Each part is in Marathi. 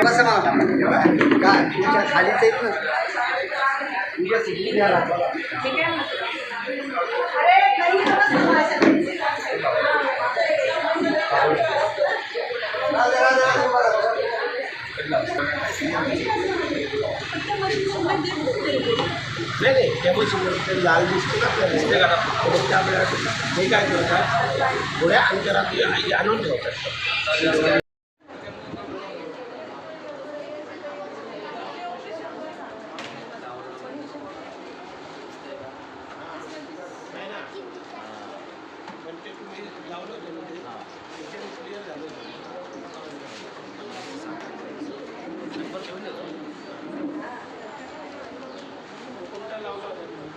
कसं म्हणा काय तुमच्या खालीच नाही नाही त्यामुळे लाल दिसते ना आपल्या दिसते का? मग त्यामुळे हे काय करतात? थोड्या अंतरात आणून ठेवतात. लावलं होतं ना ते एकदम क्लिअर झालं होतं. नंबर घेऊन येतो. कोणता लावला होता तुम्ही?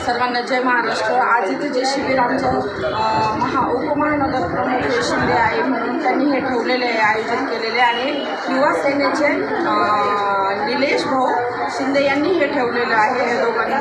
सर्वांना जय महाराष्ट्र. आज इथे जे शिबिर आमचं महा उपमहानगर प्रमुख हे शिंदे आहे म्हणून त्यांनी हे ठेवलेले आहे आयोजित केलेले आणि युवा सेनेचे निलेश भाऊ शिंदे यांनी हे ठेवलेलं आहे या दोघांना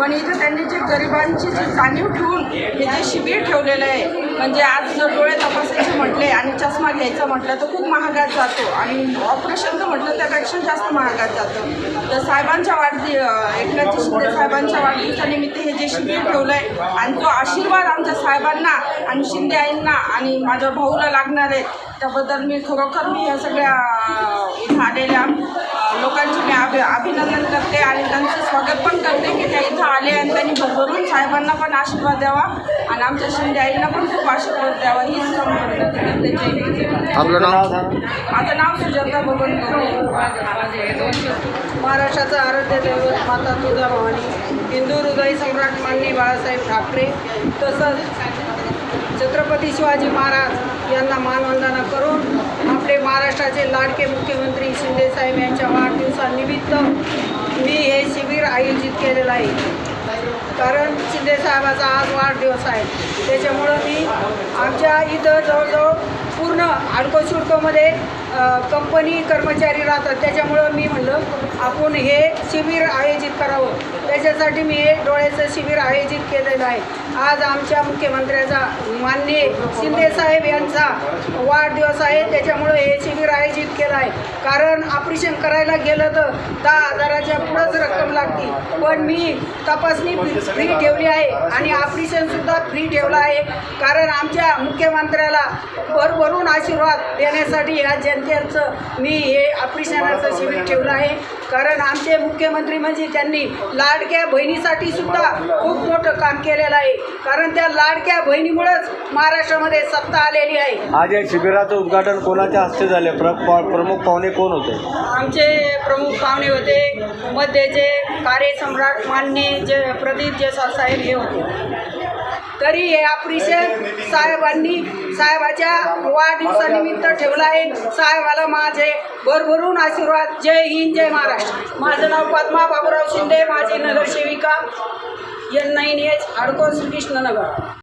पण इथं त्यांनी जे गरिबांची जी जाणीव ठेवून हे जे शिबिर ठेवलेलं आहे म्हणजे आज जर डोळे तपासायचे म्हटले आणि चष्मा घ्यायचा म्हटलं तर खूप महागात जातो. आणि ऑपरेशनचं म्हटलं त्यापेक्षा जास्त महागात जातं. तर साहेबांच्या वाढदी एकनाथजी शिंदे साहेबांच्या वाढदिवसानिमित्त हे जे शिबिर ठेवलं आहे आणि तो आशीर्वाद आमच्या साहेबांना आणि शिंदे आईंना आणि माझ्या भाऊला लागणार आहे. त्याबद्दल मी खरोखर मी या सगळ्या झालेल्या अभि अभिनंदन करते आणि त्यांचं स्वागत पण करते की त्या इथं आले आणि त्यांनी भरभरून साहेबांना पण आशीर्वाद द्यावा आणि आमच्या शिंदे आईंना पण खूप आशीर्वाद द्यावा. हीच करते. आपलं नाव? माझं नाव सुजाता बबन महाराष्ट्राचं आराध्य दैवत माता तुळजाभवानी हिंदू हृदय सम्राट माननीय बाळासाहेब ठाकरे. तसंच छत्रपती शिवाजी महाराज यांना मानवंदना करून आपले महाराष्ट्राचे लाडके मुख्यमंत्री शिंदेसाहेब यांच्या वाढदिवसानिमित्त मी हे शिबिर आयोजित केलेलं आहे. कारण शिंदेसाहेबाचा आज वाढदिवस आहे. त्याच्यामुळं मी आमच्या इथं जवळजवळ पूर्ण आडको कंपनी कर्मचारी राहतात. त्याच्यामुळं मी म्हणलं आपण हे शिबिर आयोजित करावं. त्याच्यासाठी मी हे डोळ्याचं शिबिर आयोजित केलेलं आहे. आज आमच्या मुख्यमंत्र्याचा माननीय शिंदेसाहेब यांचा वाढदिवस आहे. त्याच्यामुळं हे शिबिर आयोजित केलं आहे. कारण ऑपरेशन करायला गेलं तर दहा हजाराच्या पुढंच रक्कम लागते पण मी तपासणी फ्री ठेवली आहे आणि ऑपरेशनसुद्धा फ्री ठेवलं आहे. कारण आमच्या मुख्यमंत्र्याला भरभरून आशीर्वाद देण्यासाठी या जनतेचं मी हे ऑपरेशनाचं शिबिर ठेवलं आहे. कारण आमचे मुख्यमंत्री म्हणजे त्यांनी लाडक्या बहिणीसाठी सुद्धा खूप मोठं काम केलेलं आहे. कारण त्या लाडक्या बहिणीमुळंच महाराष्ट्रामध्ये सत्ता आलेली आहे. आज या शिबिराचं उद्घाटन कोणाच्या हस्ते झाले? प्र प्रमुख पाहुणे कोण होते? आमचे प्रमुख पाहुणे होते मध्येचे कार्यसम्राट माननीय जे प्रदीप जयस्वाल साहेब हे होते. तरी हे अप्रिशिएट साहेबांनी साहेबाच्या वाढदिवसानिमित्त ठेवलं आहे. साहेबाला माझे भरभरून आशीर्वाद. जय हिंद जय महाराष्ट्र. माझं नाव पद्मा बाबूराव शिंदे माझी नगरसेविका एन नाईन एच हाडकोर श्रीकृष्णनगर